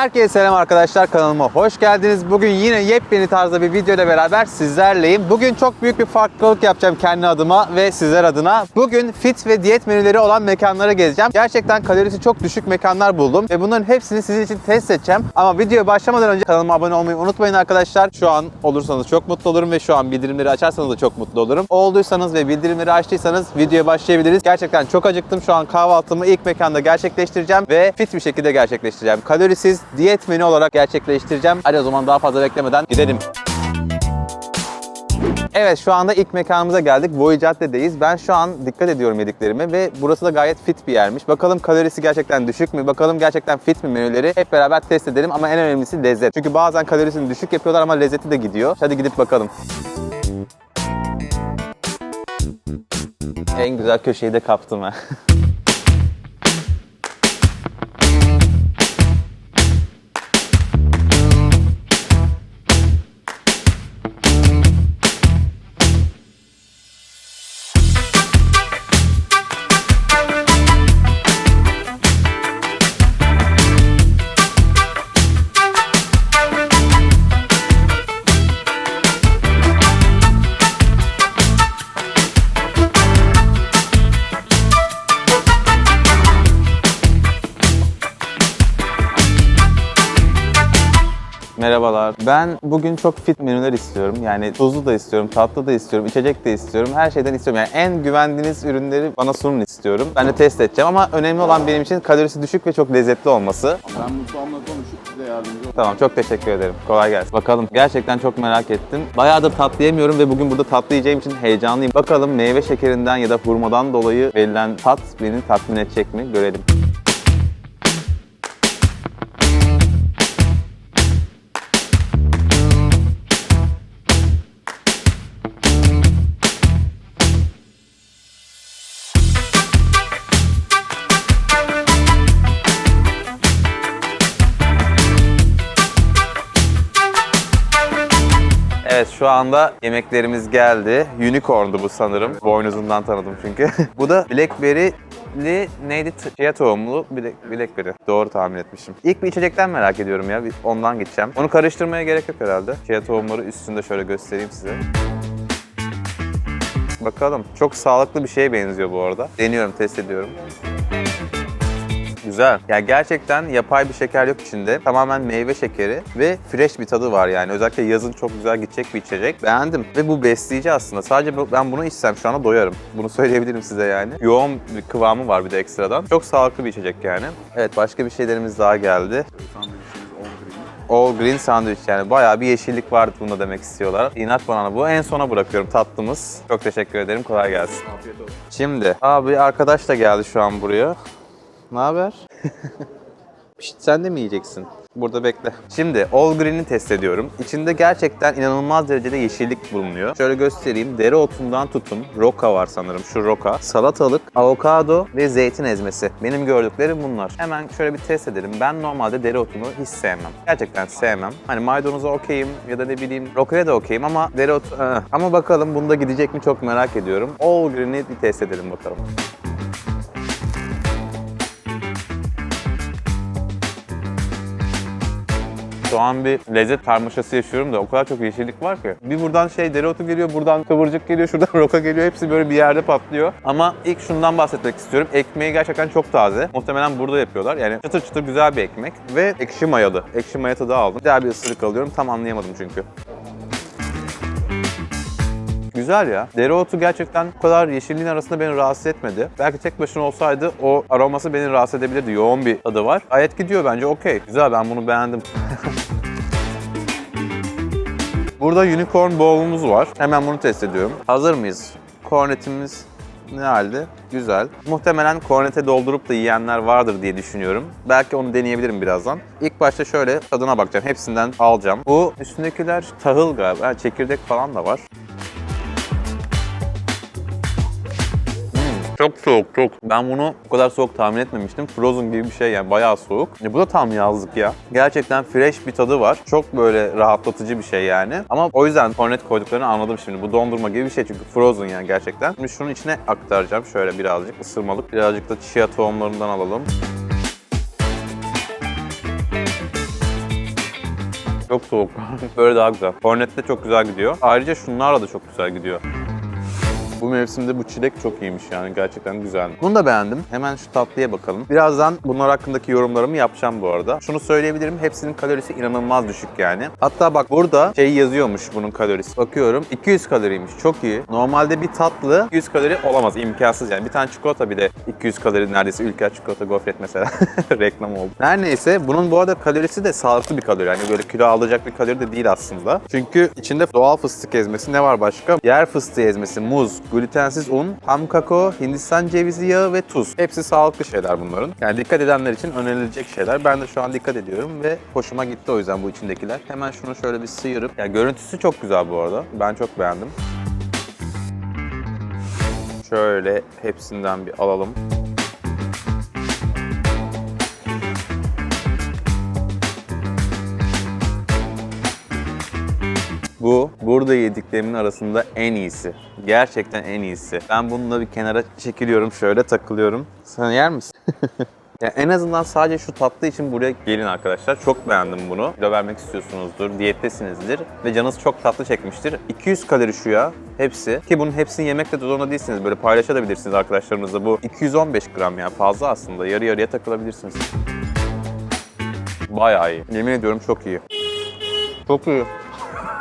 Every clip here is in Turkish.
Herkese selam arkadaşlar kanalıma hoş geldiniz. Bugün yine yepyeni tarzda bir video ile beraber sizlerleyim. Bugün çok büyük bir farklılık yapacağım kendi adıma ve sizler adına. Bugün fit ve diyet menüleri olan mekanlara gezeceğim. Gerçekten kalorisi çok düşük mekanlar buldum ve bunların hepsini sizin için test edeceğim. Ama videoya başlamadan önce kanalıma abone olmayı unutmayın arkadaşlar. Şu an olursanız çok mutlu olurum ve şu an bildirimleri açarsanız da çok mutlu olurum. Olduysanız ve bildirimleri açtıysanız videoya başlayabiliriz. Gerçekten çok acıktım. Şu an kahvaltımı ilk mekanda gerçekleştireceğim ve fit bir şekilde gerçekleştireceğim. Kalorisiz diyet menü olarak gerçekleştireceğim. Hadi o zaman daha fazla beklemeden gidelim. Evet şu anda ilk mekanımıza geldik. Boyu Cadde'deyiz. Ben şu an dikkat ediyorum yediklerime ve burası da gayet fit bir yermiş. Bakalım kalorisi gerçekten düşük mü? Bakalım gerçekten fit mi menüleri? Hep beraber test edelim ama en önemlisi lezzet. Çünkü bazen kalorisini düşük yapıyorlar ama lezzeti de gidiyor. Hadi gidip bakalım. En güzel köşeyi de kaptım ha. Merhabalar. Ben bugün çok fit menüler istiyorum. Yani tuzlu da istiyorum, tatlı da istiyorum, içecek de istiyorum. Her şeyden istiyorum. Yani en güvendiğiniz ürünleri bana sunun istiyorum. Ben de test edeceğim ama önemli olan benim için kalorisi düşük ve çok lezzetli olması. Ben mutfağımla konuşup size yardımcı olurum. Tamam çok teşekkür ederim. Kolay gelsin. Bakalım gerçekten çok merak ettim. Bayağıdır tatlı yemiyorum ve bugün burada tatlı yiyeceğim için heyecanlıyım. Bakalım meyve şekerinden ya da hurmadan dolayı verilen tat beni tatmin edecek mi görelim. Şu anda yemeklerimiz geldi. Unicorn'du bu sanırım. Boynuzundan tanıdım çünkü. bu da blackberry'li neydi? T- Chia tohumlu black- blackberry. Doğru tahmin etmişim. İlk bir içecekten merak ediyorum ya. Bir ondan gideceğim. Onu karıştırmaya gerek yok herhalde. Chia tohumları üstünde şöyle göstereyim size. Bakalım. Çok sağlıklı bir şeye benziyor bu arada. Deniyorum, test ediyorum. Güzel. Ya gerçekten yapay bir şeker yok içinde. Tamamen meyve şekeri ve fresh bir tadı var yani. Özellikle yazın çok güzel gidecek bir içecek. Beğendim. Ve bu besleyici aslında. Sadece ben bunu içsem şu anda doyarım. Bunu söyleyebilirim size yani. Yoğun bir kıvamı var bir de ekstradan. Çok sağlıklı bir içecek yani. Evet başka bir şeylerimiz daha geldi. All green. Sandwich yani bayağı bir yeşillik vardı bunda demek istiyorlar. İnat banana bu. En sona bırakıyorum tatlımız. Çok teşekkür ederim. Kolay gelsin. Afiyet olsun. Şimdi abi arkadaş da geldi şu an buraya. Ne haber? Sen de mi yiyeceksin? Burada bekle. Şimdi All Green'i test ediyorum. İçinde gerçekten inanılmaz derecede yeşillik bulunuyor. Şöyle göstereyim. Dereotundan tutun. Roka var sanırım. Şu roka. Salatalık, avokado ve zeytin ezmesi. Benim gördüklerim bunlar. Hemen şöyle bir test edelim. Ben normalde dereotunu hiç sevmem. Gerçekten sevmem. Hani maydanoza okeyim ya da ne bileyim rokaya da okeyim ama dereotu... Ama bakalım bunda gidecek mi çok merak ediyorum. All Green'i bir test edelim bakalım. Şu an bir lezzet karmaşası yaşıyorum da o kadar çok yeşillik var ki. Bir buradan şey dereotu geliyor, buradan kıvırcık geliyor, şuradan roka geliyor. Hepsi böyle bir yerde patlıyor. Ama ilk şundan bahsetmek istiyorum. Ekmeği gerçekten çok taze. Muhtemelen burada yapıyorlar. Yani çıtır çıtır güzel bir ekmek ve ekşi mayalı. Ekşi maya tadı aldım. Daha bir ısırık alıyorum. Tam anlayamadım çünkü. Güzel ya. Dereotu gerçekten bu kadar yeşilliğin arasında beni rahatsız etmedi. Belki tek başına olsaydı o aroması beni rahatsız edebilirdi. Yoğun bir tadı var. Gayet gidiyor bence okey. Güzel ben bunu beğendim. Burada unicorn bowl'umuz var. Hemen bunu test ediyorum. Hazır mıyız? Kornetimiz ne halde? Güzel. Muhtemelen kornete doldurup da yiyenler vardır diye düşünüyorum. Belki onu deneyebilirim birazdan. İlk başta şöyle tadına bakacağım. Hepsinden alacağım. Bu üstündekiler tahıl galiba. Ha, Çekirdek falan da var. Çok soğuk çok. Ben bunu bu kadar soğuk tahmin etmemiştim. Frozen gibi bir şey yani bayağı soğuk. E, bu da tam yazlık ya. Gerçekten fresh bir tadı var. Çok böyle rahatlatıcı bir şey yani. Ama o yüzden kornet koyduklarını anladım şimdi. Bu dondurma gibi bir şey çünkü frozen yani gerçekten. Şimdi şunun içine aktaracağım şöyle birazcık ısırmalık. Birazcık da chia tohumlarından alalım. soğuk. Böyle daha güzel. Kornette çok güzel gidiyor. Ayrıca şunlarla da çok güzel gidiyor. Bu mevsimde bu çilek çok iyiymiş yani gerçekten güzel. Bunu da beğendim. Hemen şu tatlıya bakalım. Birazdan bunlar hakkındaki yorumlarımı yapacağım bu arada. Şunu söyleyebilirim hepsinin kalorisi inanılmaz düşük yani. Hatta bak burada şey yazıyormuş bunun kalorisi. Bakıyorum 200 kaloriymiş çok iyi. Normalde bir tatlı 200 kalori olamaz imkansız yani. Bir tane çikolata bile 200 kalori neredeyse Ülker çikolata gofret mesela reklam oldu. Her neyse bunun bu arada kalorisi de sağlıklı bir kalori. Yani böyle kilo alacak bir kalori de değil aslında. Çünkü içinde doğal fıstık ezmesi ne var başka? Yer fıstığı ezmesi, muz, glutensiz un, ham kakao, hindistan cevizi yağı ve tuz. Hepsi sağlıklı şeyler bunların. Yani dikkat edenler için önerilecek şeyler. Ben de şu an dikkat ediyorum ve hoşuma gitti o yüzden bu içindekiler. Hemen şunu şöyle bir sıyırıp. Ya görüntüsü çok güzel bu arada. Ben çok beğendim. Şöyle hepsinden bir alalım. Bu burada yediklerimin arasında en iyisi. Gerçekten en iyisi. Ben bununla bir kenara çekiliyorum, şöyle takılıyorum. Sen yer misin? Ya en azından sadece şu tatlı için buraya gelin arkadaşlar. Çok beğendim bunu. Kilo vermek istiyorsunuzdur, diyettesinizdir ve canınız çok tatlı çekmiştir. 200 kalori şu ya. Hepsi. Ki bunun hepsini yemekle zorunda değilsiniz. Böyle paylaşabilirsiniz arkadaşlarınızla. Bu 215 gram ya fazla aslında. Yarı yarıya takılabilirsiniz. Bayağı iyi. Yemin ediyorum çok iyi. Çok iyi.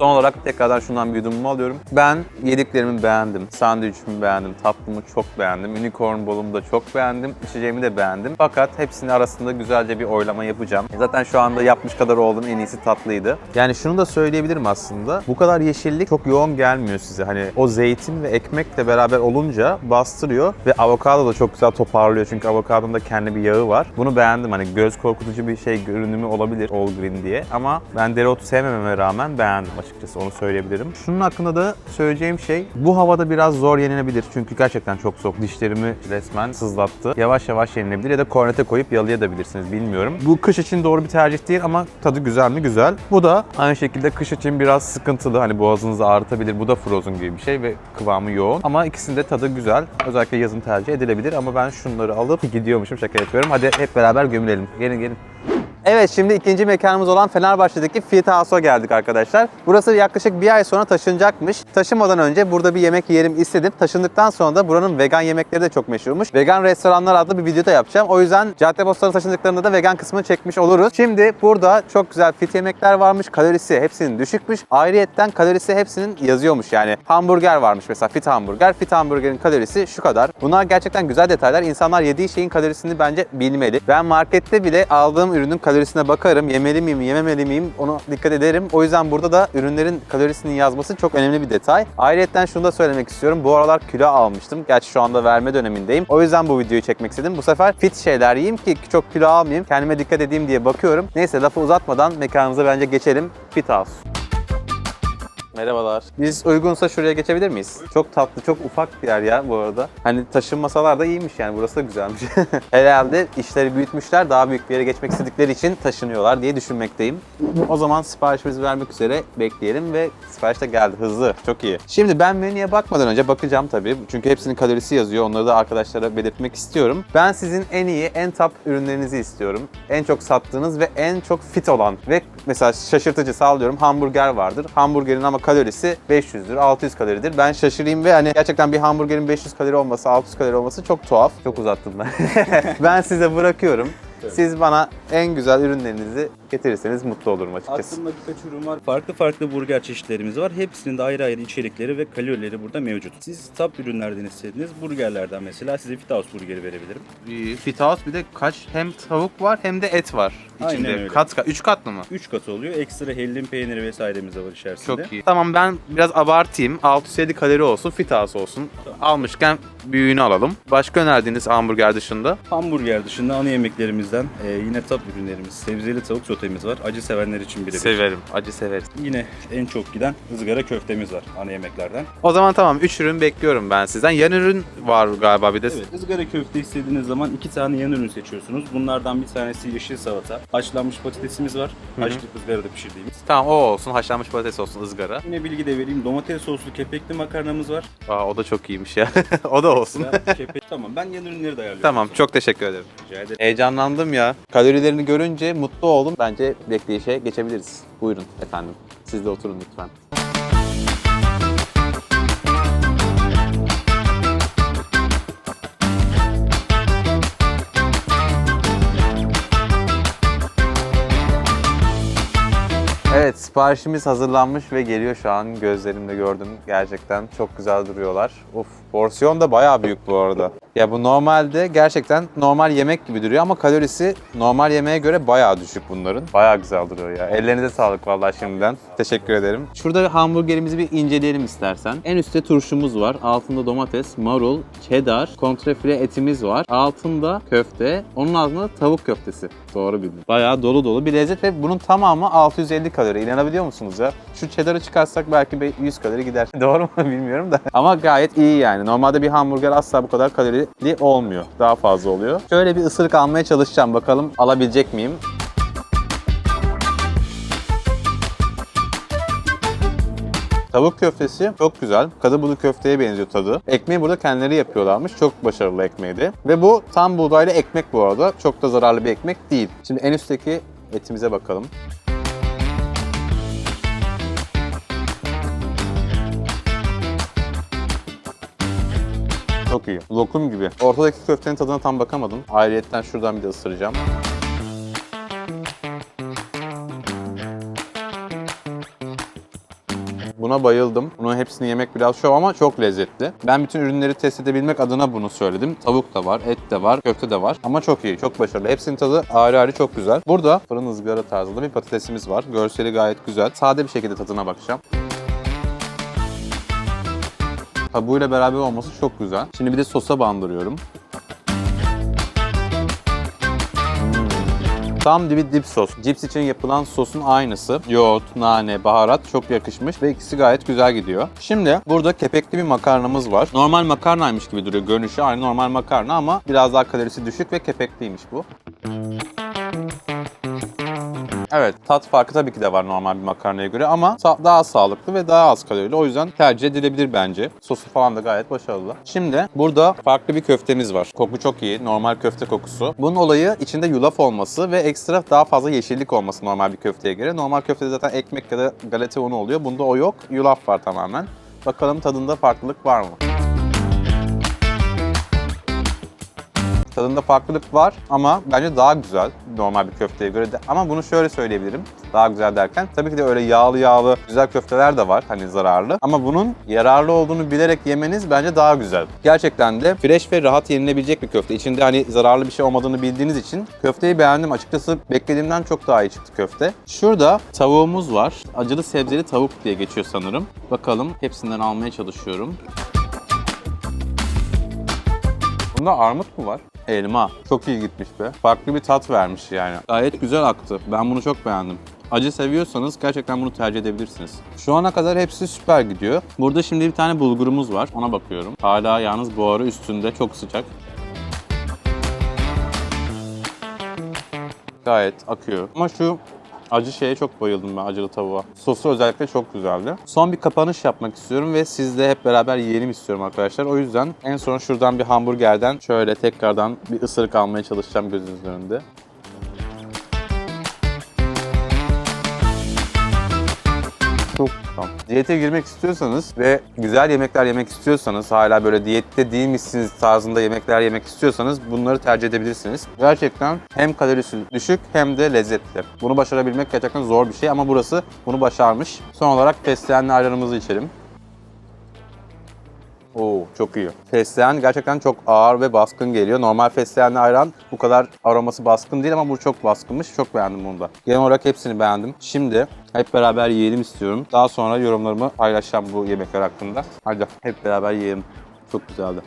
Son olarak tekrardan şundan bir yudumumu alıyorum. Ben yediklerimi beğendim. Sandviçimi beğendim. Tatlımı çok beğendim. Unicorn bolumu da çok beğendim. İçeceğimi de beğendim. Fakat hepsinin arasında güzelce bir oylama yapacağım. Zaten şu anda yapmış kadar oldum. En iyisi tatlıydı. Yani şunu da söyleyebilirim aslında. Bu kadar yeşillik çok yoğun gelmiyor size. Hani o zeytin ve ekmekle beraber olunca bastırıyor ve avokado da çok güzel toparlıyor. Çünkü avokadonun da kendi bir yağı var. Bunu beğendim. Hani göz korkutucu bir şey görünümü olabilir all green diye. Ama ben dereotu sevmememe rağmen beğendim açıkçası onu söyleyebilirim. Şunun hakkında da söyleyeceğim şey bu havada biraz zor yenilebilir. Çünkü gerçekten çok soğuk. Dişlerimi resmen sızlattı. Yavaş yavaş yenilebilir ya da kornete koyup yalayabilirsiniz bilmiyorum. Bu kış için doğru bir tercih değil ama tadı güzel mi? Güzel. Bu da aynı şekilde kış için biraz sıkıntılı. Hani boğazınızı ağrıtabilir. Bu da frozen gibi bir şey ve kıvamı yoğun. Ama ikisinin de tadı güzel. Özellikle yazın tercih edilebilir ama ben şunları alıp gidiyormuşum şaka yapıyorum. Hadi hep beraber gömülelim. Gelin gelin. Evet şimdi ikinci mekanımız olan Fenerbahçe'deki Fit House'a geldik arkadaşlar. Burası yaklaşık bir ay sonra taşınacakmış. Taşımadan önce burada bir yemek yiyelim istedim. Taşındıktan sonra da buranın vegan yemekleri de çok meşhurmuş. Vegan restoranlar adlı bir video da yapacağım. O yüzden Caddebostan'a taşındıklarında da vegan kısmını çekmiş oluruz. Şimdi burada çok güzel fit yemekler varmış. Kalorisi hepsinin düşükmüş. Ayrıyetten kalorisi hepsinin yazıyormuş yani. Hamburger varmış mesela fit hamburger. Fit hamburgerin kalorisi şu kadar. Bunlar gerçekten güzel detaylar. İnsanlar yediği şeyin kalorisini bence bilmeli. Ben markette bile aldığım ürünün kalorisine bakarım. Yemeli miyim, yememeli miyim ona dikkat ederim. O yüzden burada da ürünlerin kalorisinin yazması çok önemli bir detay. Ayrıca şunu da söylemek istiyorum. Bu aralar kilo almıştım. Gerçi şu anda verme dönemindeyim. O yüzden bu videoyu çekmek istedim. Bu sefer fit şeyler yiyeyim ki çok kilo almayayım. Kendime dikkat edeyim diye bakıyorum. Neyse lafı uzatmadan mekanımıza bence geçelim. Fit House. Merhabalar. Biz uygunsa şuraya geçebilir miyiz? Çok tatlı, çok ufak bir yer ya bu arada. Hani taşınmasalar da iyiymiş yani burası da güzelmiş. Herhalde işleri büyütmüşler, daha büyük bir yere geçmek istedikleri için taşınıyorlar diye düşünmekteyim. O zaman siparişimizi vermek üzere bekleyelim ve sipariş de geldi hızlı, çok iyi. Şimdi ben menüye bakmadan önce bakacağım tabii. Çünkü hepsinin kalorisi yazıyor. Onları da arkadaşlara belirtmek istiyorum. Ben sizin en iyi, en top ürünlerinizi istiyorum. En çok sattığınız ve en çok fit olan ve mesela şaşırtıcı sağlıyorum hamburger vardır. Hamburgerin ama kalorisi 500'dür, 600 kaloridir. Ben şaşırayım ve hani gerçekten bir hamburgerin 500 kalori olması, 600 kalori olması çok tuhaf. Çok uzattım ben. ben size bırakıyorum. Siz bana en güzel ürünlerinizi getirirseniz mutlu olurum açıkçası. Aklımda birkaç ürün var. Farklı farklı burger çeşitlerimiz var. Hepsinin de ayrı ayrı içerikleri ve kalorileri burada mevcut. Siz top ürünlerden istediğiniz burgerlerden mesela size Fit House burgeri verebilirim. Fit House bir de kaç hem tavuk var hem de et var Aynen içinde. öyle. Kat kat, 3 katlı mı? 3 katı oluyor. Ekstra hellim peyniri vesairemiz de var içerisinde. Çok iyi. Tamam ben biraz abartayım. 607 kalori olsun, fit house olsun. Almışken büyüğünü alalım. Başka önerdiğiniz hamburger dışında? Hamburger dışında ana yemeklerimizden e, yine top ürünlerimiz. Sebzeli tavuk sotemiz var. Acı sevenler için birebir. Severim. Acı severiz. Yine en çok giden ızgara köftemiz var ana yemeklerden. O zaman tamam 3 ürün bekliyorum ben sizden. Yan ürün var galiba bir de. Evet, ızgara köfte istediğiniz zaman iki tane yan ürün seçiyorsunuz. Bunlardan bir tanesi yeşil salata. Haşlanmış patatesimiz var. Haşlayıp ızgarada pişirdiğimiz. Tamam o olsun. Haşlanmış patates olsun ızgara. Yine bilgi de vereyim. Domates soslu kepekli makarnamız var. Aa, o da çok iyiymiş ya. o da olsun. Kepe- tamam ben yeni ürünleri de ayarlıyorum. tamam çok teşekkür ederim. Rica ederim. Heyecanlandım ya. Kalorilerini görünce mutlu oldum. Bence bekleyişe geçebiliriz. Buyurun efendim. Siz de oturun lütfen. Evet siparişimiz hazırlanmış ve geliyor şu an gözlerimle gördüm. Gerçekten çok güzel duruyorlar. Of porsiyon da bayağı büyük bu arada. Ya bu normalde gerçekten normal yemek gibi duruyor ama kalorisi normal yemeğe göre bayağı düşük bunların. Bayağı güzel duruyor ya. Ellerinize sağlık vallahi şimdiden. Teşekkür ederim. Şurada hamburgerimizi bir inceleyelim istersen. En üstte turşumuz var. Altında domates, marul, cheddar, kontrefile etimiz var. Altında köfte. Onun altında tavuk köftesi. Doğru bildim. Bayağı dolu dolu bir lezzet ve bunun tamamı 650 kalori. İnanabiliyor musunuz ya? Şu cheddar'ı çıkarsak belki bir 100 kalori gider. Doğru mu bilmiyorum da. Ama gayet iyi yani. Normalde bir hamburger asla bu kadar kalorili olmuyor. Daha fazla oluyor. Şöyle bir ısırık almaya çalışacağım. Bakalım alabilecek miyim? Tavuk köftesi çok güzel. Kadı budu köfteye benziyor tadı. Ekmeği burada kendileri yapıyorlarmış. Çok başarılı ekmeğiydi. Ve bu tam buğdaylı ekmek bu arada. Çok da zararlı bir ekmek değil. Şimdi en üstteki etimize bakalım. Çok iyi. Lokum gibi. Ortadaki köftenin tadına tam bakamadım. Ayrıyetten şuradan bir de ısıracağım. Buna bayıldım. Bunun hepsini yemek biraz şov ama çok lezzetli. Ben bütün ürünleri test edebilmek adına bunu söyledim. Tavuk da var, et de var, köfte de var. Ama çok iyi, çok başarılı. Hepsinin tadı ayrı ayrı çok güzel. Burada fırın ızgara tarzında bir patatesimiz var. Görseli gayet güzel. Sade bir şekilde tadına bakacağım. Kabuğuyla beraber olması çok güzel. Şimdi bir de sosa bandırıyorum. Tam bir dip sos. Cips için yapılan sosun aynısı. Yoğurt, nane, baharat çok yakışmış ve ikisi gayet güzel gidiyor. Şimdi burada kepekli bir makarnamız var. Normal makarnaymış gibi duruyor. Görünüşü aynı normal makarna ama biraz daha kalorisi düşük ve kepekliymiş bu. Evet, tat farkı tabii ki de var normal bir makarnaya göre ama daha sağlıklı ve daha az kalorili. O yüzden tercih edilebilir bence. Sosu falan da gayet başarılı. Şimdi burada farklı bir köftemiz var. Koku çok iyi. Normal köfte kokusu. Bunun olayı içinde yulaf olması ve ekstra daha fazla yeşillik olması normal bir köfteye göre. Normal köftede zaten ekmek ya da galeta unu oluyor. Bunda o yok. Yulaf var tamamen. Bakalım tadında farklılık var mı? Tadında farklılık var ama bence daha güzel normal bir köfteye göre de. Ama bunu şöyle söyleyebilirim. Daha güzel derken tabii ki de öyle yağlı yağlı güzel köfteler de var hani zararlı. Ama bunun yararlı olduğunu bilerek yemeniz bence daha güzel. Gerçekten de fresh ve rahat yenilebilecek bir köfte. İçinde hani zararlı bir şey olmadığını bildiğiniz için köfteyi beğendim. Açıkçası beklediğimden çok daha iyi çıktı köfte. Şurada tavuğumuz var. Acılı sebzeli tavuk diye geçiyor sanırım. Bakalım hepsinden almaya çalışıyorum. Bunda armut mu var? Elma. Çok iyi gitmiş be. Farklı bir tat vermiş yani. Gayet güzel aktı. Ben bunu çok beğendim. Acı seviyorsanız gerçekten bunu tercih edebilirsiniz. Şu ana kadar hepsi süper gidiyor. Burada şimdi bir tane bulgurumuz var. Ona bakıyorum. Hala yalnız buharı üstünde çok sıcak. Gayet akıyor. Ama şu acı şeye çok bayıldım ben acılı tavuğa. Sosu özellikle çok güzeldi. Son bir kapanış yapmak istiyorum ve sizle hep beraber yiyelim istiyorum arkadaşlar. O yüzden en son şuradan bir hamburgerden şöyle tekrardan bir ısırık almaya çalışacağım gözünüzün önünde. Çok tamam. Diyete girmek istiyorsanız ve güzel yemekler yemek istiyorsanız, hala böyle diyette değilmişsiniz tarzında yemekler yemek istiyorsanız bunları tercih edebilirsiniz. Gerçekten hem kalorisi düşük hem de lezzetli. Bunu başarabilmek gerçekten zor bir şey ama burası bunu başarmış. Son olarak fesleğenli ayranımızı içelim. Oo çok iyi. Fesleğen gerçekten çok ağır ve baskın geliyor. Normal fesleğenli ayran bu kadar aroması baskın değil ama bu çok baskınmış. Çok beğendim bunu da. Genel olarak hepsini beğendim. Şimdi hep beraber yiyelim istiyorum. Daha sonra yorumlarımı paylaşacağım bu yemekler hakkında. Hadi hep beraber yiyelim. Çok güzeldi.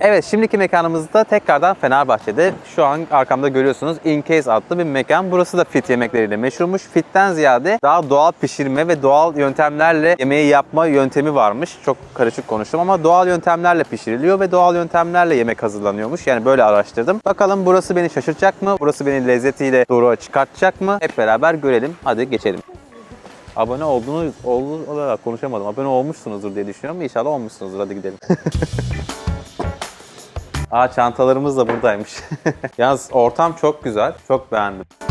Evet şimdiki mekanımızda tekrardan Fenerbahçe'de. Şu an arkamda görüyorsunuz In Case adlı bir mekan. Burası da fit yemekleriyle meşhurmuş. Fitten ziyade daha doğal pişirme ve doğal yöntemlerle yemeği yapma yöntemi varmış. Çok karışık konuştum ama doğal yöntemlerle pişiriliyor ve doğal yöntemlerle yemek hazırlanıyormuş. Yani böyle araştırdım. Bakalım burası beni şaşırtacak mı? Burası beni lezzetiyle doğru çıkartacak mı? Hep beraber görelim. Hadi geçelim. Abone olduğunuz olarak konuşamadım. Abone olmuşsunuzdur diye düşünüyorum. İnşallah olmuşsunuzdur. Hadi gidelim. Aa çantalarımız da buradaymış. Yalnız ortam çok güzel. Çok beğendim.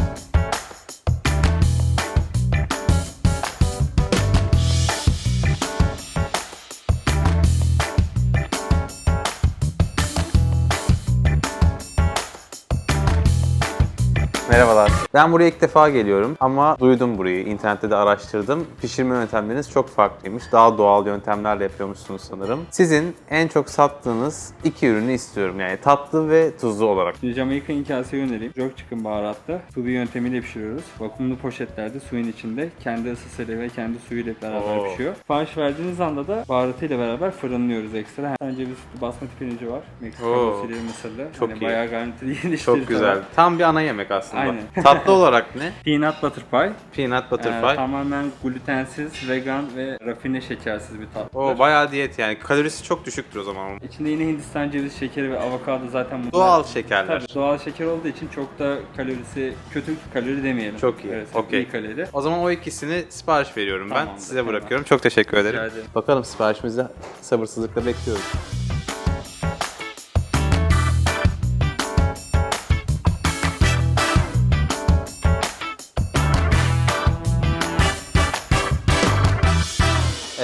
Merhabalar. Ben buraya ilk defa geliyorum ama duydum burayı. İnternette de araştırdım. Pişirme yöntemleriniz çok farklıymış. Daha doğal yöntemlerle yapıyormuşsunuz sanırım. Sizin en çok sattığınız iki ürünü istiyorum. Yani tatlı ve tuzlu olarak. Şimdi Jamaican hikayesi önereyim. Jerk chicken baharatlı. Sulu yöntemiyle pişiriyoruz. Vakumlu poşetlerde suyun içinde kendi ısısıyla ve kendi suyuyla beraber Oo. pişiyor. Sipariş verdiğiniz anda da baharatıyla beraber fırınlıyoruz ekstra. Hem ceviz sütlü basmati pirinci var. Meksikan Oo. usulü mısırlı. Çok hani iyi. Bayağı yetiştirdi. Çok güzel. Tam bir ana yemek aslında. Aynen. Tatlı olarak ne? Peanut butter pie. Peanut butter Ee, pie. tamamen glutensiz, vegan ve rafine şekersiz bir tatlı. O bayağı diyet yani. Kalorisi çok düşüktür o zaman. onun. İçinde yine Hindistan ceviz şekeri ve avokado zaten bunlar. Doğal şekerler. Tabii doğal şeker olduğu için çok da kalorisi kötü kalori demeyelim. Çok iyi. Evet, Okey. iyi kalori. O zaman o ikisini sipariş veriyorum ben. Tamamdır, Size tamam. bırakıyorum. Çok teşekkür ederim. Rica ederim. Bakalım siparişimizi sabırsızlıkla bekliyoruz.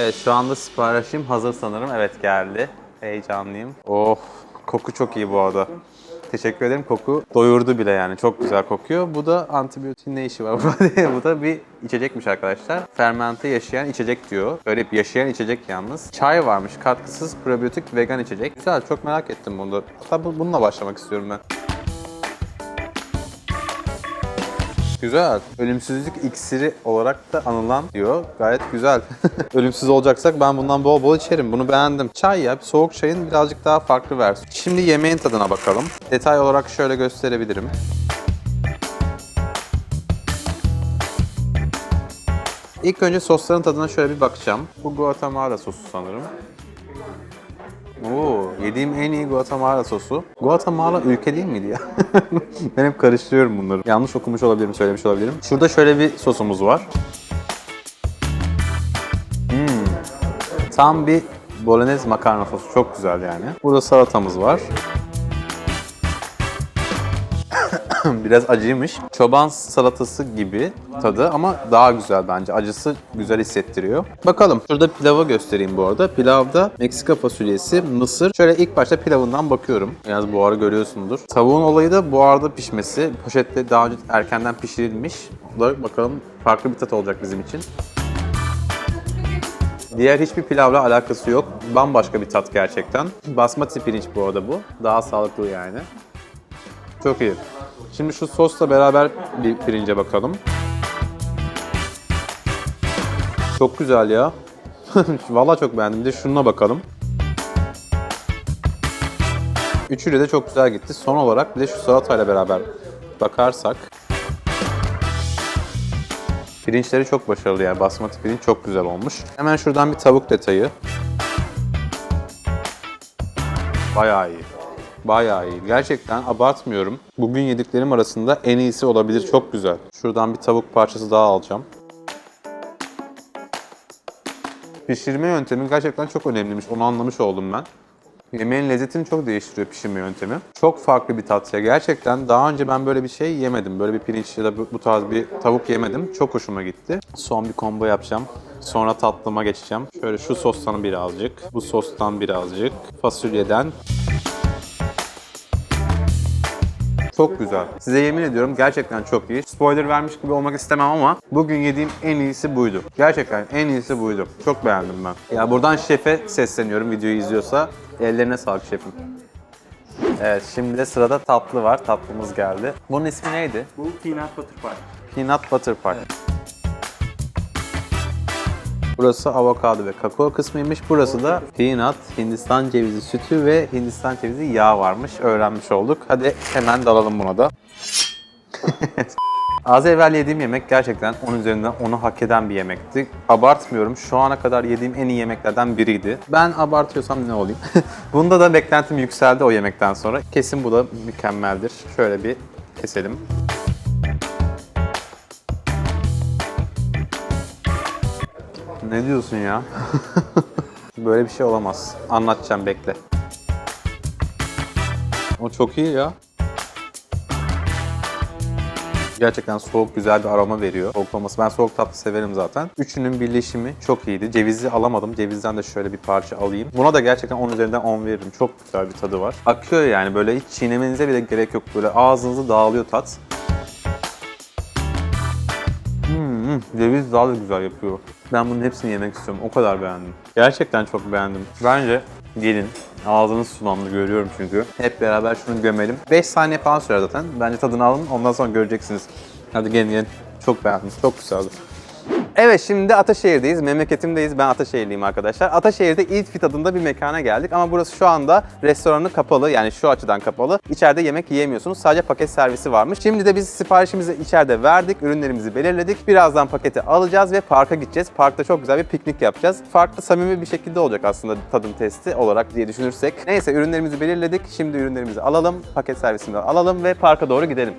Evet şu anda siparişim hazır sanırım. Evet geldi. Heyecanlıyım. Oh koku çok iyi bu arada. Teşekkür ederim. Koku doyurdu bile yani. Çok güzel kokuyor. Bu da antibiyotin ne işi var burada? bu da bir içecekmiş arkadaşlar. Fermente yaşayan içecek diyor. Böyle bir yaşayan içecek yalnız. Çay varmış. Katkısız probiyotik vegan içecek. Güzel. Çok merak ettim bunu. Hatta bu- bununla başlamak istiyorum ben. Güzel. Ölümsüzlük iksiri olarak da anılan diyor. Gayet güzel. Ölümsüz olacaksak ben bundan bol bol içerim. Bunu beğendim. Çay ya. Soğuk çayın birazcık daha farklı versiyonu. Şimdi yemeğin tadına bakalım. Detay olarak şöyle gösterebilirim. İlk önce sosların tadına şöyle bir bakacağım. Bu Guatemala sosu sanırım. Oo, yediğim en iyi Guatemala sosu. Guatemala ülke değil miydi ya? ben hep karıştırıyorum bunları. Yanlış okumuş olabilirim, söylemiş olabilirim. Şurada şöyle bir sosumuz var. Hmm. Tam bir bolognese makarna sosu. Çok güzel yani. Burada salatamız var. Biraz acıymış. Çoban salatası gibi tadı ama daha güzel bence. Acısı güzel hissettiriyor. Bakalım. Şurada pilavı göstereyim bu arada. Pilavda Meksika fasulyesi, mısır. Şöyle ilk başta pilavından bakıyorum. Biraz buharı görüyorsundur. Tavuğun olayı da buharda pişmesi. Poşette daha önce erkenden pişirilmiş. Bakalım farklı bir tat olacak bizim için. Diğer hiçbir pilavla alakası yok. Bambaşka bir tat gerçekten. Basmati pirinç bu arada bu. Daha sağlıklı yani. Çok iyi. Şimdi şu sosla beraber bir pirince bakalım. Çok güzel ya. Vallahi çok beğendim. De şununla bakalım. Üçüyle de çok güzel gitti. Son olarak bir de şu salatayla beraber bakarsak. Pirinçleri çok başarılı yani. Basmati pirinç çok güzel olmuş. Hemen şuradan bir tavuk detayı. Bayağı iyi. Bayağı iyi. Gerçekten abartmıyorum. Bugün yediklerim arasında en iyisi olabilir. Çok güzel. Şuradan bir tavuk parçası daha alacağım. Pişirme yöntemi gerçekten çok önemliymiş. Onu anlamış oldum ben. Yemeğin lezzetini çok değiştiriyor pişirme yöntemi. Çok farklı bir tat ya. Gerçekten daha önce ben böyle bir şey yemedim. Böyle bir pirinç ya da bu tarz bir tavuk yemedim. Çok hoşuma gitti. Son bir combo yapacağım. Sonra tatlıma geçeceğim. Şöyle şu sostan birazcık, bu sostan birazcık, fasulyeden. Çok güzel. Size yemin ediyorum gerçekten çok iyi. Spoiler vermiş gibi olmak istemem ama bugün yediğim en iyisi buydu. Gerçekten en iyisi buydu. Çok beğendim ben. Ya buradan şefe sesleniyorum videoyu izliyorsa. Ellerine sağlık şefim. Evet şimdi de sırada tatlı var. Tatlımız geldi. Bunun ismi neydi? Bu peanut butter pie. Peanut Butter Pie. Burası avokado ve kakao kısmıymış. Burası da peanut, Hindistan cevizi sütü ve Hindistan cevizi yağı varmış. Öğrenmiş olduk. Hadi hemen dalalım buna da. Az evvel yediğim yemek gerçekten 10 üzerinden onu hak eden bir yemekti. Abartmıyorum. Şu ana kadar yediğim en iyi yemeklerden biriydi. Ben abartıyorsam ne olayım? Bunda da beklentim yükseldi o yemekten sonra. Kesin bu da mükemmeldir. Şöyle bir keselim. Ne diyorsun ya? Böyle bir şey olamaz. Anlatacağım bekle. O çok iyi ya. Gerçekten soğuk güzel bir aroma veriyor. Soğuklaması. Ben soğuk tatlı severim zaten. Üçünün birleşimi çok iyiydi. Cevizi alamadım. Cevizden de şöyle bir parça alayım. Buna da gerçekten 10 üzerinden 10 veririm. Çok güzel bir tadı var. Akıyor yani böyle hiç çiğnemenize bile gerek yok. Böyle ağzınızı dağılıyor tat. Hmm, ceviz daha da güzel yapıyor. Ben bunun hepsini yemek istiyorum. O kadar beğendim. Gerçekten çok beğendim. Bence gelin. Ağzınız sulandı görüyorum çünkü. Hep beraber şunu gömelim. 5 saniye falan sürer zaten. Bence tadını alın. Ondan sonra göreceksiniz. Hadi gelin gelin. Çok beğendim. Çok güzeldi. Evet şimdi Ataşehir'deyiz. Memleketimdeyiz. Ben Ataşehirliyim arkadaşlar. Ataşehir'de Eat Fit adında bir mekana geldik ama burası şu anda restoranı kapalı. Yani şu açıdan kapalı. İçeride yemek yiyemiyorsunuz. Sadece paket servisi varmış. Şimdi de biz siparişimizi içeride verdik. Ürünlerimizi belirledik. Birazdan paketi alacağız ve parka gideceğiz. Parkta çok güzel bir piknik yapacağız. Farklı samimi bir şekilde olacak aslında tadım testi olarak diye düşünürsek. Neyse ürünlerimizi belirledik. Şimdi ürünlerimizi alalım. Paket servisini alalım ve parka doğru gidelim.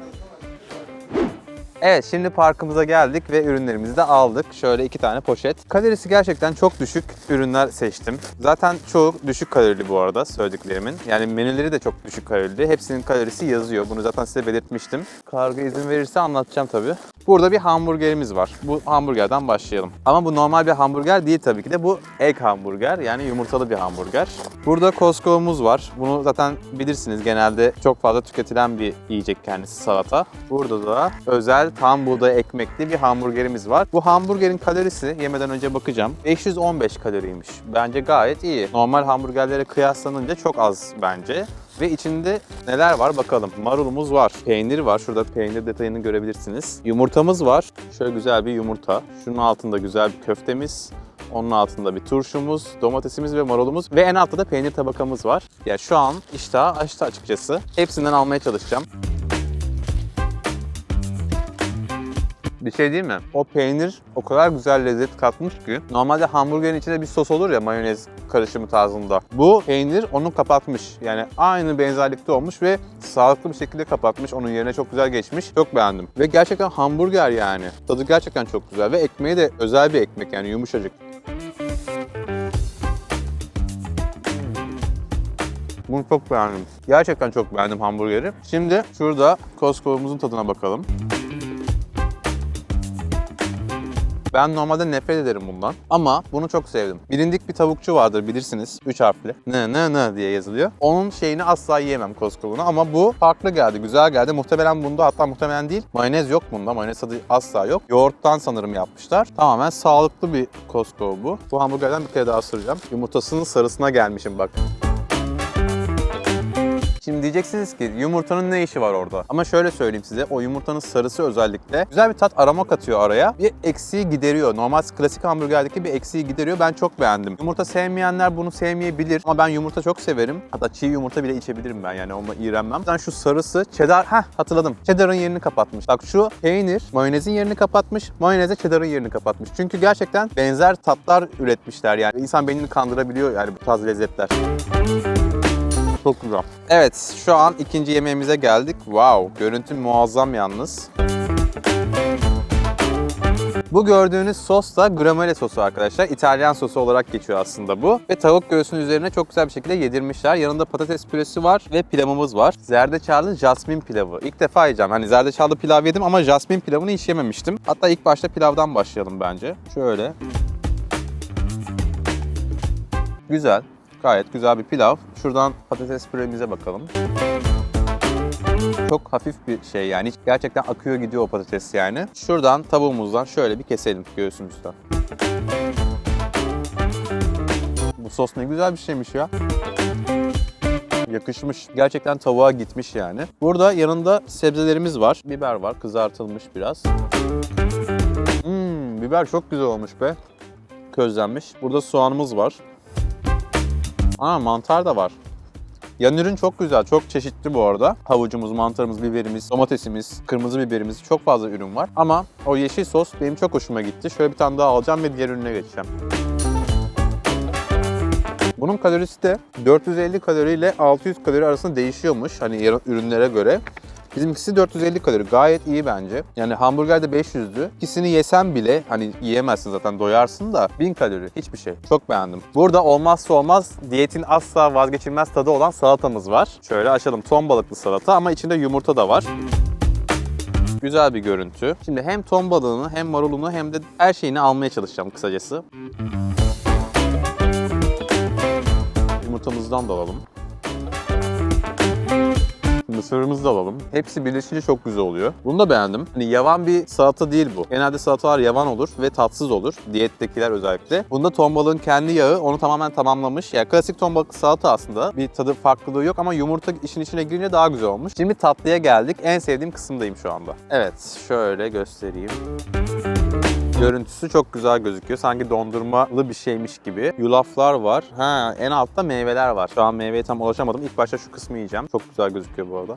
Evet şimdi parkımıza geldik ve ürünlerimizi de aldık. Şöyle iki tane poşet. Kalorisi gerçekten çok düşük ürünler seçtim. Zaten çoğu düşük kalorili bu arada söylediklerimin. Yani menüleri de çok düşük kalorili. Hepsinin kalorisi yazıyor. Bunu zaten size belirtmiştim. Kargo izin verirse anlatacağım tabii. Burada bir hamburgerimiz var. Bu hamburgerden başlayalım. Ama bu normal bir hamburger değil tabii ki de. Bu egg hamburger yani yumurtalı bir hamburger. Burada Costco'muz var. Bunu zaten bilirsiniz genelde çok fazla tüketilen bir yiyecek kendisi salata. Burada da özel tam buğday ekmekli bir hamburgerimiz var. Bu hamburgerin kalorisi yemeden önce bakacağım. 515 kaloriymiş. Bence gayet iyi. Normal hamburgerlere kıyaslanınca çok az bence. Ve içinde neler var bakalım. Marulumuz var, peynir var. Şurada peynir detayını görebilirsiniz. Yumurtamız var. Şöyle güzel bir yumurta. Şunun altında güzel bir köftemiz. Onun altında bir turşumuz, domatesimiz ve marulumuz ve en altta da peynir tabakamız var. Ya şu an iştah açtı açıkçası. Hepsinden almaya çalışacağım. Bir şey değil mi? O peynir o kadar güzel lezzet katmış ki. Normalde hamburgerin içinde bir sos olur ya mayonez karışımı tarzında. Bu peynir onu kapatmış. Yani aynı benzerlikte olmuş ve sağlıklı bir şekilde kapatmış. Onun yerine çok güzel geçmiş. Çok beğendim. Ve gerçekten hamburger yani. Tadı gerçekten çok güzel ve ekmeği de özel bir ekmek yani yumuşacık. Bunu çok beğendim. Gerçekten çok beğendim hamburgeri. Şimdi şurada Costco'muzun tadına bakalım. Ben normalde nefret ederim bundan ama bunu çok sevdim. Bilindik bir tavukçu vardır bilirsiniz. 3 harfli. Ne ne ne diye yazılıyor. Onun şeyini asla yiyemem Costco'nu ama bu farklı geldi, güzel geldi. Muhtemelen bunda hatta muhtemelen değil. Mayonez yok bunda. Mayonez tadı asla yok. Yoğurttan sanırım yapmışlar. Tamamen sağlıklı bir Costco bu. Bu hamburgerden bir kere daha ısıracağım. Yumurtasının sarısına gelmişim bak. Şimdi diyeceksiniz ki yumurtanın ne işi var orada? Ama şöyle söyleyeyim size o yumurtanın sarısı özellikle güzel bir tat aroma katıyor araya. Bir eksiği gideriyor. Normal klasik hamburgerdeki bir eksiği gideriyor. Ben çok beğendim. Yumurta sevmeyenler bunu sevmeyebilir ama ben yumurta çok severim. Hatta çiğ yumurta bile içebilirim ben yani onunla iğrenmem. Ben şu sarısı cheddar, heh hatırladım. Cheddar'ın yerini kapatmış. Bak şu peynir mayonezin yerini kapatmış. Mayoneze cheddar'ın yerini kapatmış. Çünkü gerçekten benzer tatlar üretmişler yani. İnsan beynini kandırabiliyor yani bu tarz lezzetler. Çok güzel. Evet, şu an ikinci yemeğimize geldik. Wow, görüntü muazzam yalnız. Bu gördüğünüz sos da gramele sosu arkadaşlar. İtalyan sosu olarak geçiyor aslında bu. Ve tavuk göğsünün üzerine çok güzel bir şekilde yedirmişler. Yanında patates püresi var ve pilavımız var. Zerdeçallı jasmin pilavı. İlk defa yiyeceğim. Hani zerdeçallı pilav yedim ama jasmin pilavını hiç yememiştim. Hatta ilk başta pilavdan başlayalım bence. Şöyle. Güzel. Gayet güzel bir pilav. Şuradan patates püremize bakalım. Çok hafif bir şey yani. Gerçekten akıyor gidiyor o patates yani. Şuradan tavuğumuzdan şöyle bir keselim göğsümüzden. Bu sos ne güzel bir şeymiş ya. Yakışmış. Gerçekten tavuğa gitmiş yani. Burada yanında sebzelerimiz var. Biber var kızartılmış biraz. Hmm, biber çok güzel olmuş be. Közlenmiş. Burada soğanımız var. Aa mantar da var. Yan ürün çok güzel, çok çeşitli bu arada. Havucumuz, mantarımız, biberimiz, domatesimiz, kırmızı biberimiz çok fazla ürün var. Ama o yeşil sos benim çok hoşuma gitti. Şöyle bir tane daha alacağım ve diğer ürüne geçeceğim. Bunun kalorisi de 450 kalori ile 600 kalori arasında değişiyormuş hani ürünlere göre. Bizimkisi 450 kalori. Gayet iyi bence. Yani hamburgerde 500'dü. İkisini yesem bile hani yiyemezsin zaten doyarsın da 1000 kalori hiçbir şey. Çok beğendim. Burada olmazsa olmaz diyetin asla vazgeçilmez tadı olan salatamız var. Şöyle açalım. Ton balıklı salata ama içinde yumurta da var. Güzel bir görüntü. Şimdi hem ton balığını hem marulunu hem de her şeyini almaya çalışacağım kısacası. Yumurtamızdan da alalım. Mısırımızı da alalım. Hepsi birleşince çok güzel oluyor. Bunu da beğendim. Hani yavan bir salata değil bu. Genelde salatalar yavan olur ve tatsız olur. Diyettekiler özellikle. Bunda ton balığın kendi yağı onu tamamen tamamlamış. Yani klasik ton balıklı salata aslında. Bir tadı farklılığı yok ama yumurta işin içine girince daha güzel olmuş. Şimdi tatlıya geldik. En sevdiğim kısımdayım şu anda. Evet, şöyle göstereyim. Görüntüsü çok güzel gözüküyor. Sanki dondurmalı bir şeymiş gibi. Yulaflar var. Ha, en altta meyveler var. Şu an meyveye tam ulaşamadım. İlk başta şu kısmı yiyeceğim. Çok güzel gözüküyor bu arada.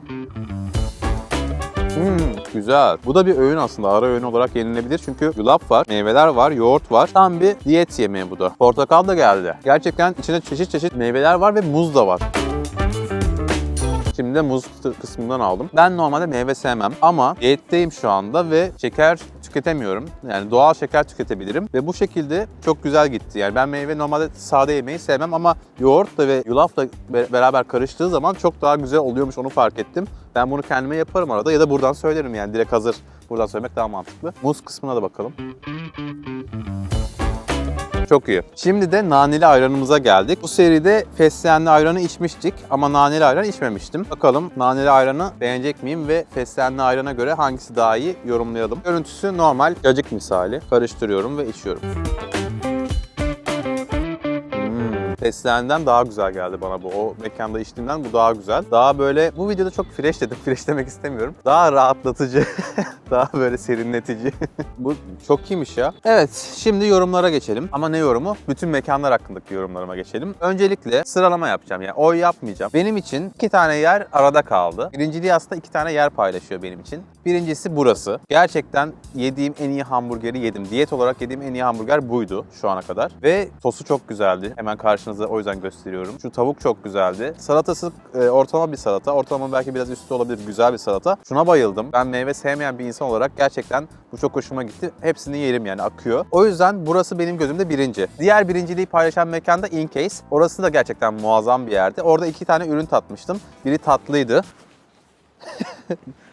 Hmm, güzel. Bu da bir öğün aslında. Ara öğün olarak yenilebilir. Çünkü yulaf var, meyveler var, yoğurt var. Tam bir diyet yemeği bu da. Portakal da geldi. Gerçekten içinde çeşit çeşit meyveler var ve muz da var. Şimdi de muz kısmından aldım. Ben normalde meyve sevmem ama diyetteyim şu anda ve şeker tüketemiyorum. Yani doğal şeker tüketebilirim ve bu şekilde çok güzel gitti. Yani ben meyve normalde sade yemeyi sevmem ama yoğurtla ve yulafla be- beraber karıştığı zaman çok daha güzel oluyormuş onu fark ettim. Ben bunu kendime yaparım arada ya da buradan söylerim yani direkt hazır. Buradan söylemek daha mantıklı. Muz kısmına da bakalım. Çok iyi. Şimdi de naneli ayranımıza geldik. Bu seride fesleğenli ayranı içmiştik ama naneli ayran içmemiştim. Bakalım naneli ayranı beğenecek miyim ve fesleğenli ayrana göre hangisi daha iyi yorumlayalım. Görüntüsü normal cacık misali. Karıştırıyorum ve içiyorum. Fesleğenden daha güzel geldi bana bu. O mekanda içtiğimden bu daha güzel. Daha böyle, bu videoda çok fresh dedim. Fresh demek istemiyorum. Daha rahatlatıcı. daha böyle serinletici. bu çok iyiymiş ya. Evet, şimdi yorumlara geçelim. Ama ne yorumu? Bütün mekanlar hakkındaki yorumlarıma geçelim. Öncelikle sıralama yapacağım. Yani oy yapmayacağım. Benim için iki tane yer arada kaldı. Birinciliği aslında iki tane yer paylaşıyor benim için. Birincisi burası. Gerçekten yediğim en iyi hamburgeri yedim. Diyet olarak yediğim en iyi hamburger buydu şu ana kadar. Ve sosu çok güzeldi. Hemen karşınıza o yüzden gösteriyorum. Şu tavuk çok güzeldi. Salatası e, ortalama bir salata. Ortalama belki biraz üstü olabilir. Güzel bir salata. Şuna bayıldım. Ben meyve sevmeyen bir insan olarak gerçekten bu çok hoşuma gitti. Hepsini yerim yani akıyor. O yüzden burası benim gözümde birinci. Diğer birinciliği paylaşan mekan da In Case. Orası da gerçekten muazzam bir yerdi. Orada iki tane ürün tatmıştım. Biri tatlıydı.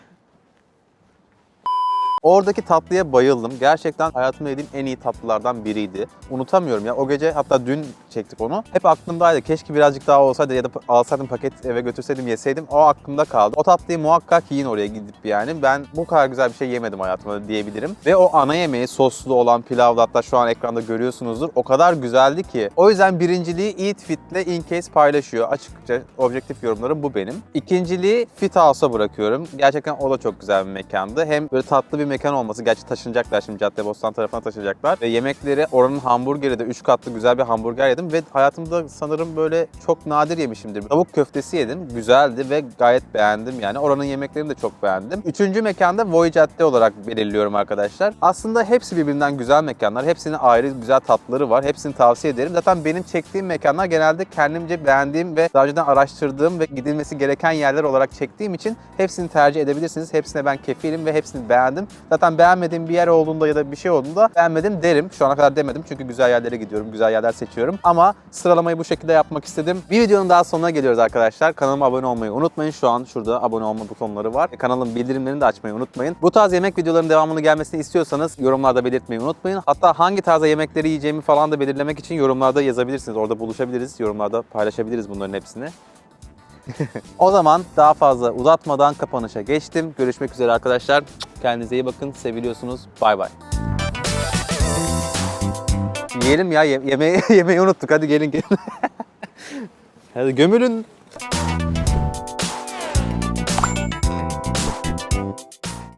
Oradaki tatlıya bayıldım. Gerçekten hayatımda yediğim en iyi tatlılardan biriydi. Unutamıyorum ya. O gece hatta dün çektik onu. Hep aklımdaydı. Keşke birazcık daha olsaydı ya da alsaydım paket eve götürseydim yeseydim. O aklımda kaldı. O tatlıyı muhakkak yiyin oraya gidip yani. Ben bu kadar güzel bir şey yemedim hayatımda diyebilirim. Ve o ana yemeği soslu olan pilavda hatta şu an ekranda görüyorsunuzdur. O kadar güzeldi ki. O yüzden birinciliği Eat Fit'le In Case paylaşıyor. Açıkça objektif yorumlarım bu benim. İkinciliği Fit House'a bırakıyorum. Gerçekten o da çok güzel bir mekandı. Hem böyle tatlı bir mekan olması. Gerçi taşınacaklar şimdi Caddebostan tarafına taşınacaklar. Ve yemekleri oranın hamburgeri de 3 katlı güzel bir hamburger yedim. Ve hayatımda sanırım böyle çok nadir yemişimdir. Tavuk köftesi yedim. Güzeldi ve gayet beğendim yani. Oranın yemeklerini de çok beğendim. Üçüncü mekanda Voy Cadde olarak belirliyorum arkadaşlar. Aslında hepsi birbirinden güzel mekanlar. Hepsinin ayrı güzel tatları var. Hepsini tavsiye ederim. Zaten benim çektiğim mekanlar genelde kendimce beğendiğim ve daha önceden araştırdığım ve gidilmesi gereken yerler olarak çektiğim için hepsini tercih edebilirsiniz. Hepsine ben kefilim ve hepsini beğendim. Zaten beğenmediğim bir yer olduğunda ya da bir şey olduğunda beğenmedim derim. Şu ana kadar demedim çünkü güzel yerlere gidiyorum, güzel yerler seçiyorum. Ama sıralamayı bu şekilde yapmak istedim. Bir videonun daha sonuna geliyoruz arkadaşlar. Kanalıma abone olmayı unutmayın. Şu an şurada abone olma butonları var. Kanalın bildirimlerini de açmayı unutmayın. Bu tarz yemek videolarının devamını gelmesini istiyorsanız yorumlarda belirtmeyi unutmayın. Hatta hangi tarzda yemekleri yiyeceğimi falan da belirlemek için yorumlarda yazabilirsiniz. Orada buluşabiliriz. Yorumlarda paylaşabiliriz bunların hepsini. o zaman daha fazla uzatmadan kapanışa geçtim. Görüşmek üzere arkadaşlar. Kendinize iyi bakın. Seviliyorsunuz. Bay bay. Yiyelim ya. Ye- yemeği, yemeği unuttuk. Hadi gelin gelin. Hadi gömülün.